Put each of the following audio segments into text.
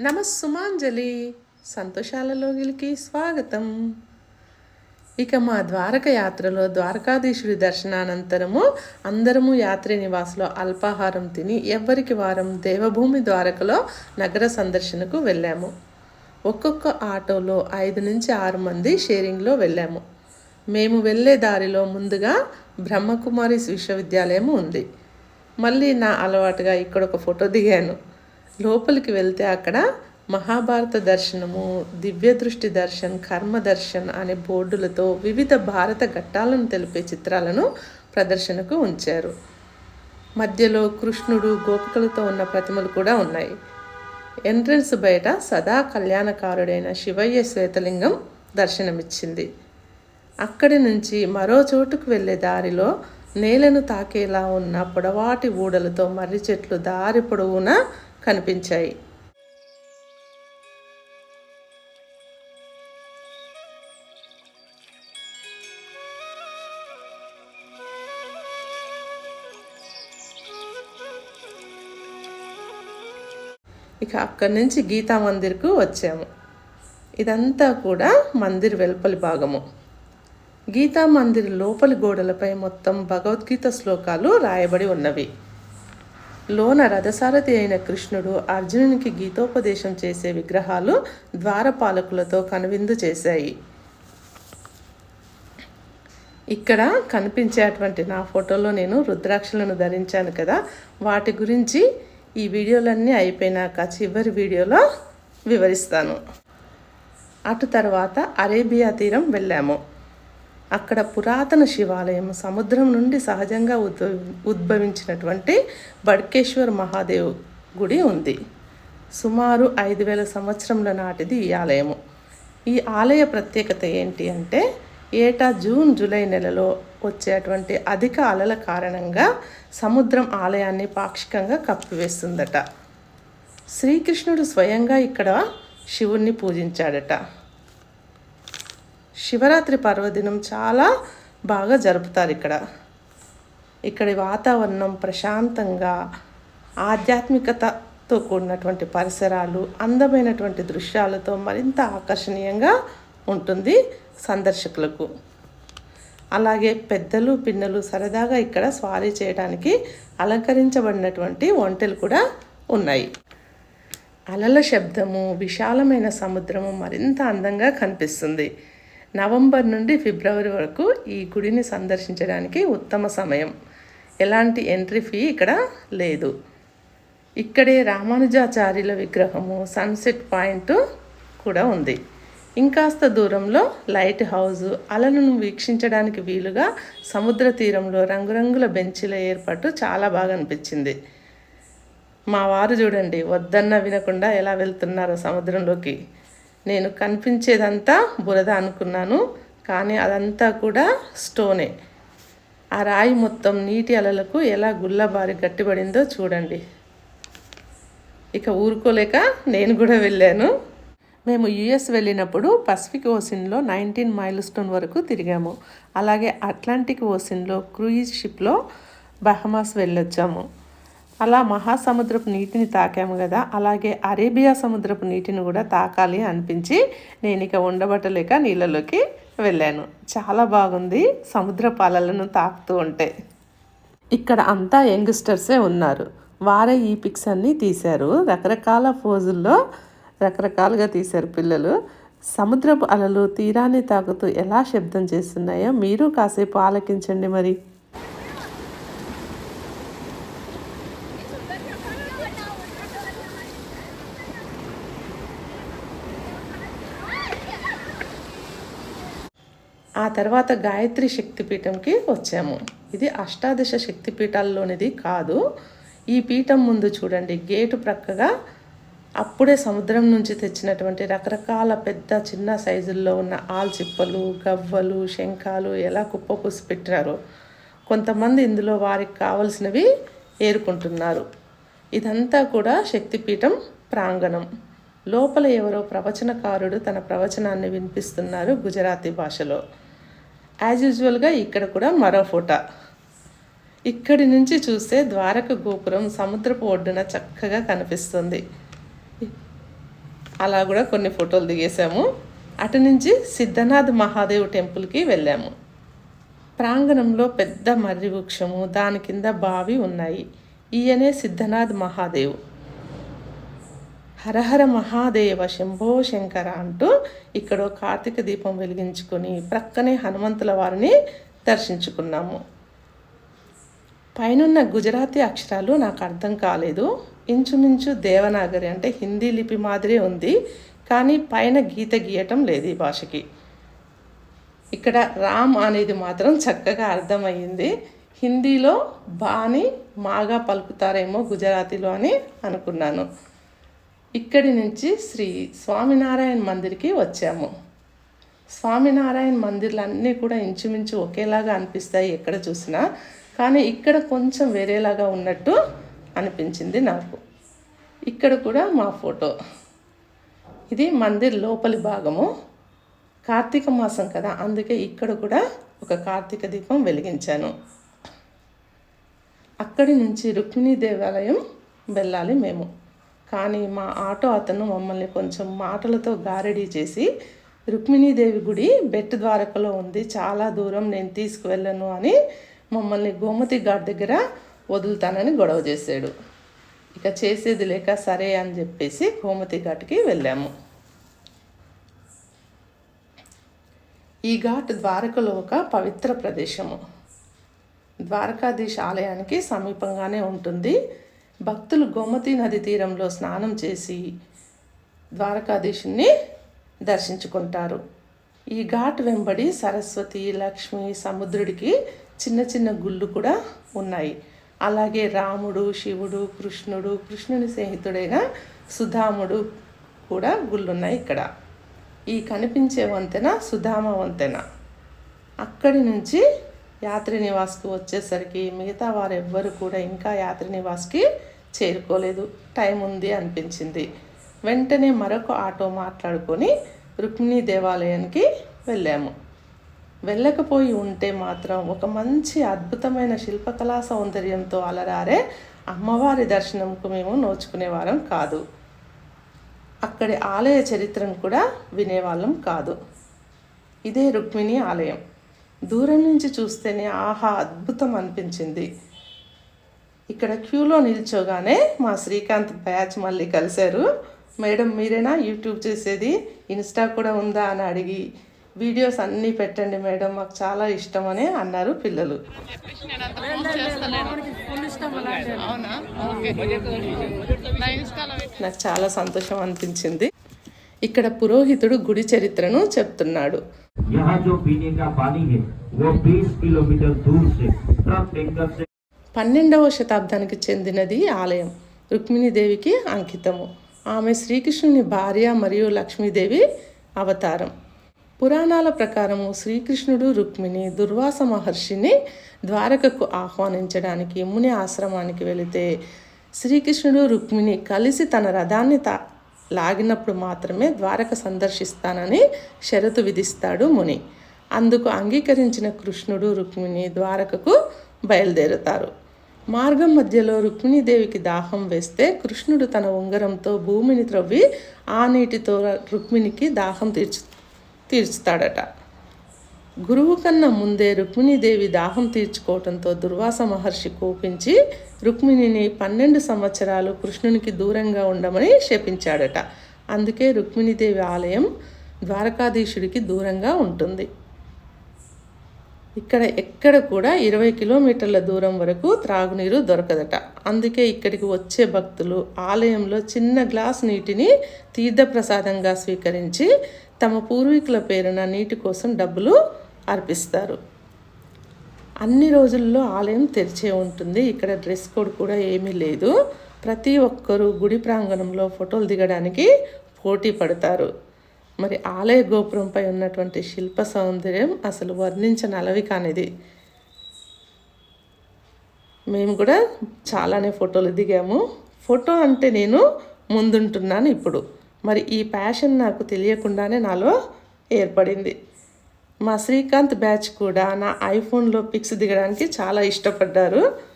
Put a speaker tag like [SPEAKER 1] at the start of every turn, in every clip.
[SPEAKER 1] నమస్సుమాంజలి సంతోషాలలోగిలికి స్వాగతం. ఇక మా ద్వారక యాత్రలో ద్వారకాధీశుడి దర్శనానంతరము అందరము యాత్రి నివాసులో అల్పాహారం తిని ఎవ్వరికి వారం దేవభూమి ద్వారకలో నగర సందర్శనకు వెళ్ళాము. ఒక్కొక్క ఆటోలో ఐదు నుంచి ఆరు మంది షేరింగ్లో వెళ్ళాము. మేము వెళ్ళే దారిలో ముందుగా బ్రహ్మకుమారి విశ్వవిద్యాలయం ఉంది. మళ్ళీ నా అలవాటుగా ఇక్కడ ఒక ఫోటో దిగాను. లోపలికి వెళ్తే అక్కడ మహాభారత దర్శనము దివ్య దృష్టి దర్శన్ కర్మ దర్శన్ అనే బోర్డులతో వివిధ భారత ఘట్టాలను తెలిపే చిత్రాలను ప్రదర్శనకు ఉంచారు. మధ్యలో కృష్ణుడు గోపికలతో ఉన్న ప్రతిమలు కూడా ఉన్నాయి. ఎంట్రన్స్ బయట సదా కళ్యాణకారుడైన శివయ్య శ్వేతలింగం దర్శనమిచ్చింది. అక్కడి నుంచి మరో చోటుకు వెళ్ళే దారిలో నేలను తాకేలా ఉన్న పొడవాటి ఊడలతో మర్రి చెట్లు దారి పొడవునా కనిపించాయి. ఇక అక్కడి నుంచి గీతా మందిర్కు వచ్చాము. ఇదంతా కూడా మందిర్ వెలుపలి భాగము. గీతా మందిర్ లోపలి గోడలపై మొత్తం భగవద్గీత శ్లోకాలు రాయబడి ఉన్నవి. లోన రథసారథి అయిన కృష్ణుడు అర్జునునికి గీతోపదేశం చేసే విగ్రహాలు ద్వారపాలకులతో కనువిందు చేశాయి. ఇక్కడ కనిపించేటువంటి నా ఫోటోలో నేను రుద్రాక్షలను ధరించాను కదా. వాటి గురించి ఈ వీడియోలన్నీ అయిపోయినాక చివరి వీడియోలో వివరిస్తాను. అటు తర్వాత అరేబియా తీరం వెళ్ళాము. అక్కడ పురాతన శివాలయం సముద్రం నుండి సహజంగా ఉద్భవించినటువంటి బడ్కేశ్వర్ మహాదేవ్ గుడి ఉంది. సుమారు ఐదు వేల సంవత్సరముల నాటిది ఈ ఆలయము. ఈ ఆలయ ప్రత్యేకత ఏంటి అంటే ఏటా జూన్ జూలై నెలలో వచ్చేటువంటి అధిక అలల కారణంగా సముద్రం ఆలయాన్ని పాక్షికంగా కప్పివేస్తుందట. శ్రీకృష్ణుడు స్వయంగా ఇక్కడ శివుణ్ణి పూజించాడట. శివరాత్రి పర్వదినం చాలా బాగా జరుపుతారు ఇక్కడ. ఇక్కడి వాతావరణం ప్రశాంతంగా ఆధ్యాత్మికతతో కూడినటువంటి పరిసరాలు అందమైనటువంటి దృశ్యాలతో మరింత ఆకర్షణీయంగా ఉంటుంది సందర్శకులకు. అలాగే పెద్దలు పిన్నలు సరదాగా ఇక్కడ స్వారీ చేయడానికి అలంకరించబడినటువంటి ఒంటెలు కూడా ఉన్నాయి. అలల శబ్దము విశాలమైన సముద్రము మరింత అందంగా కనిపిస్తుంది. నవంబర్ నుండి ఫిబ్రవరి వరకు ఈ గుడిని సందర్శించడానికి ఉత్తమ సమయం. ఎలాంటి ఎంట్రీ ఫీ ఇక్కడ లేదు. ఇక్కడే రామానుజాచార్యుల విగ్రహము సన్సెట్ పాయింట్ కూడా ఉంది. ఇంకాస్త దూరంలో లైట్ హౌస్ అలలను వీక్షించడానికి వీలుగా సముద్ర తీరంలో రంగురంగుల బెంచీల ఏర్పాటు చాలా బాగా అనిపించింది. మా వారు చూడండి వద్దన్న వినకుండా ఎలా వెళ్తున్నారో సముద్రంలోకి. నేను కనిపించేదంతా బురద అనుకున్నాను కానీ అదంతా కూడా స్టోనే. ఆ రాయి మొత్తం నీటి అలలకు ఎలా గుల్లబారి గట్టిపడిందో చూడండి. ఇక ఊరుకోలేక నేను కూడా వెళ్ళాను. మేము యుఎస్ వెళ్ళినప్పుడు పసిఫిక్ ఓసిన్లో నైన్టీన్ మైల్ స్టోన్ వరకు తిరిగాము. అలాగే అట్లాంటిక్ ఓసిన్లో క్రూయిజ్ షిప్లో బహమాస్ వెళ్ళొచ్చాము. అలా మహాసముద్రపు నీటిని తాకాము కదా అలాగే అరేబియా సముద్రపు నీటిని కూడా తాకాలి అనిపించి నేను ఇక ఉండబట్టలేక నీళ్ళలోకి వెళ్ళాను. చాలా బాగుంది సముద్ర పాలలను తాకుతూ ఉంటే. ఇక్కడ అంతా యంగ్స్టర్సే ఉన్నారు. వారే ఈ పిక్స్ అన్నీ తీశారు. రకరకాల ఫోజుల్లో రకరకాలుగా తీశారు పిల్లలు. సముద్రపు అలలు తీరాన్ని తాకుతూ ఎలా శబ్దం చేస్తున్నాయో మీరు కాసేపు ఆలకించండి మరి. ఆ తర్వాత గాయత్రి శక్తిపీఠంకి వచ్చాము. ఇది అష్టాదశ శక్తిపీఠాల్లోనిది కాదు. ఈ పీఠం ముందు చూడండి గేటు ప్రక్కగా అప్పుడే సముద్రం నుంచి తెచ్చినటువంటి రకరకాల పెద్ద చిన్న సైజుల్లో ఉన్న ఆల్చిప్పలు గవ్వలు శంఖాలు ఎలా కుప్పపూసి పెట్టినారు కొంతమంది ఇందులో వారికి కావలసినవి ఏరుకుంటున్నారు. ఇదంతా కూడా శక్తిపీఠం ప్రాంగణం. లోపల ఎవరో ప్రవచనకారుడు తన ప్రవచనాన్ని వినిపిస్తున్నారు గుజరాతీ భాషలో. యాజ్ యూజువల్గా ఇక్కడ కూడా మరో ఫోటో. ఇక్కడి నుంచి చూస్తే ద్వారక గోపురం సముద్రపు ఒడ్డున చక్కగా కనిపిస్తుంది. అలా కూడా కొన్ని ఫోటోలు దిగేసాము అటు నుంచి సిద్ధనాథ్ మహాదేవ్ టెంపుల్కి వెళ్ళాము. ప్రాంగణంలో పెద్ద మర్రి వృక్షము దాని కింద బావి ఉన్నాయి. ఈయనే సిద్ధనాథ్ మహాదేవ్. హరహర మహాదేవ శంభో శంకర అంటూ ఇక్కడ కార్తీక దీపం వెలిగించుకొని ప్రక్కనే హనుమంతుల వారిని దర్శించుకున్నాము. పైనున్న గుజరాతీ అక్షరాలు నాకు అర్థం కాలేదు. ఇంచుమించు దేవనాగరి అంటే హిందీ లిపి మాదిరే ఉంది కానీ పైన గీత గీయటం లేదు ఈ భాషకి. ఇక్కడ రామ్ అనేది మాత్రం చక్కగా అర్థమయ్యింది. హిందీలో బాని మాగా పలుకుతారేమో గుజరాతీలో అని అనుకున్నాను. ఇక్కడి నుంచి శ్రీ స్వామినారాయణ మందిర్కి వచ్చాము. స్వామినారాయణ మందిర్లు అన్నీ కూడా ఇంచుమించు ఒకేలాగా అనిపిస్తాయి ఎక్కడ చూసినా. కానీ ఇక్కడ కొంచెం వేరేలాగా ఉన్నట్టు అనిపించింది నాకు. ఇక్కడ కూడా మా ఫోటో. ఇది మందిర్ లోపలి భాగము. కార్తీక మాసం కదా అందుకే ఇక్కడ కూడా ఒక కార్తీక దీపం వెలిగించాను. అక్కడి నుంచి రుక్మిణీ దేవాలయం వెళ్ళాలి మేము. కానీ మా ఆటో అతను మమ్మల్ని కొంచెం మాటలతో గారడీ చేసి రుక్మిణీదేవి గుడి బెట్ ద్వారకలో ఉంది చాలా దూరం నేను తీసుకువెళ్ళను అని మమ్మల్ని గోమతి ఘాట్ దగ్గర వదులుతానని గొడవ చేశాడు. ఇక చేసేది లేక సరే అని చెప్పేసి గోమతి ఘాట్కి వెళ్ళాము. ఈ ఘాట్ ద్వారకలో ఒక పవిత్ర ప్రదేశము. ద్వారకాధీశ ఆలయానికి సమీపంగానే ఉంటుంది. భక్తులు గోమతి నది తీరంలో స్నానం చేసి ద్వారకాధీశుని దర్శించుకుంటారు. ఈ ఘాట్ వెంబడి సరస్వతి లక్ష్మి సముద్రుడికి చిన్న చిన్న గుళ్ళు కూడా ఉన్నాయి. అలాగే రాముడు శివుడు కృష్ణుడు కృష్ణుని స్నేహితుడైన సుధాముడు కూడా గుళ్ళున్నాయి ఇక్కడ. ఈ కనిపించే వంతెన సుధామ వంతెన. అక్కడి నుంచి యాత్రి నివాస్కి వచ్చేసరికి మిగతా వారెవ్వరు కూడా ఇంకా యాత్రి నివాస్కి చేరుకోలేదు. టైం ఉంది అనిపించింది. వెంటనే మరొక ఆటో మాట్లాడుకొని రుక్మిణీ దేవాలయానికి వెళ్ళాము. వెళ్ళకపోయి ఉంటే మాత్రం ఒక మంచి అద్భుతమైన శిల్పకళా సౌందర్యంతో అలరారే అమ్మవారి దర్శనంకు మేము నోచుకునేవారం కాదు. అక్కడి ఆలయ చరిత్రను కూడా వినేవాళ్ళం కాదు. ఇదే రుక్మిణి ఆలయం. దూరం నుంచి చూస్తేనే ఆహా అద్భుతం అనిపించింది. ఇక్కడ క్యూలో నిల్చోగానే మా శ్రీకాంత్ బ్యాచ్ మళ్ళీ కలిశారు మేడం మీరేనా యూట్యూబ్ చేసేది ఇన్స్టా కూడా ఉందా అని అడిగి వీడియోస్ అన్నీ పెట్టండి మేడం మాకు చాలా ఇష్టం అని అన్నారు పిల్లలు నాకు చాలా సంతోషం అనిపించింది ఇక్కడ పురోహితుడు గుడి చరిత్రను చెప్తున్నాడు
[SPEAKER 2] यहाँ जो पीने का पानी है वो 20 किलोमीटर दूर से ट्रक टैंकर से
[SPEAKER 1] పన్నెండవ శతాబ్దానికి చెందినది ఆలయం. రుక్మిణీదేవికి అంకితము. ఆమె శ్రీకృష్ణుని భార్య మరియు లక్ష్మీదేవి అవతారం. పురాణాల ప్రకారము శ్రీకృష్ణుడు రుక్మిణి దుర్వాస మహర్షిని ద్వారకకు ఆహ్వానించడానికి ముని ఆశ్రమానికి వెళితే శ్రీకృష్ణుడు రుక్మిణి కలిసి తన రథాన్ని తా లాగినప్పుడు మాత్రమే ద్వారక సందర్శిస్తానని షరతు విధిస్తాడు ముని. అందుకు అంగీకరించిన కృష్ణుడు రుక్మిణి ద్వారకకు బయలుదేరుతారు. మార్గం మధ్యలో రుక్మిణీదేవికి దాహం వేస్తే కృష్ణుడు తన ఉంగరంతో భూమిని త్రవ్వి ఆ నీటితో రుక్మిణికి దాహం తీర్చు తీర్చుతాడట. గురువు కన్నా ముందే రుక్మిణీదేవి దాహం తీర్చుకోవటంతో దుర్వాస మహర్షి కోపించి రుక్మిణిని పన్నెండు సంవత్సరాలు కృష్ణునికి దూరంగా ఉండమని శపించాడట. అందుకే రుక్మిణీదేవి ఆలయం ద్వారకాధీశుడికి దూరంగా ఉంటుంది. ఇక్కడ ఎక్కడ కూడా ఇరవై కిలోమీటర్ల దూరం వరకు త్రాగునీరు దొరకదట. అందుకే ఇక్కడికి వచ్చే భక్తులు ఆలయంలో చిన్న గ్లాస్ నీటిని తీర్థప్రసాదంగా స్వీకరించి తమ పూర్వీకుల పేరున నీటి కోసం డబ్బులు అర్పిస్తారు. అన్ని రోజుల్లో ఆలయం తెరిచే ఉంటుంది. ఇక్కడ డ్రెస్ కోడ్ కూడా ఏమీ లేదు. ప్రతి ఒక్కరూ గుడి ప్రాంగణంలో ఫోటోలు దిగడానికి పోటీ పడతారు. మరి ఆలయ గోపురంపై ఉన్నటువంటి శిల్ప సౌందర్యం అసలు వర్ణించనలవి కానిది. మేము కూడా చాలానే ఫోటోలు దిగాము. ఫోటో అంటే నేను ముందుంటున్నాను ఇప్పుడు. మరి ఈ ప్యాషన్ నాకు తెలియకుండానే నాలో ఏర్పడింది. మా శ్రీకాంత్ బ్యాచ్ కూడా నా ఐఫోన్లో పిక్స్ దిగడానికి చాలా ఇష్టపడ్డారు.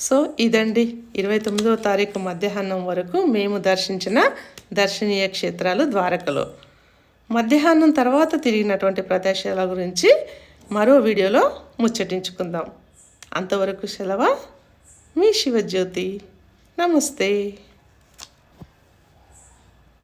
[SPEAKER 1] సో ఇదండి. ఇరవై తొమ్మిదవ తారీఖు మధ్యాహ్నం వరకు మేము దర్శించిన దర్శనీయ క్షేత్రాలు ద్వారకలో. మధ్యాహ్నం తర్వాత తిరిగినటువంటి ప్రదేశాల గురించి మరో వీడియోలో ముచ్చటించుకుందాం. అంతవరకు సెలవు? మీ శివజ్యోతి. నమస్తే.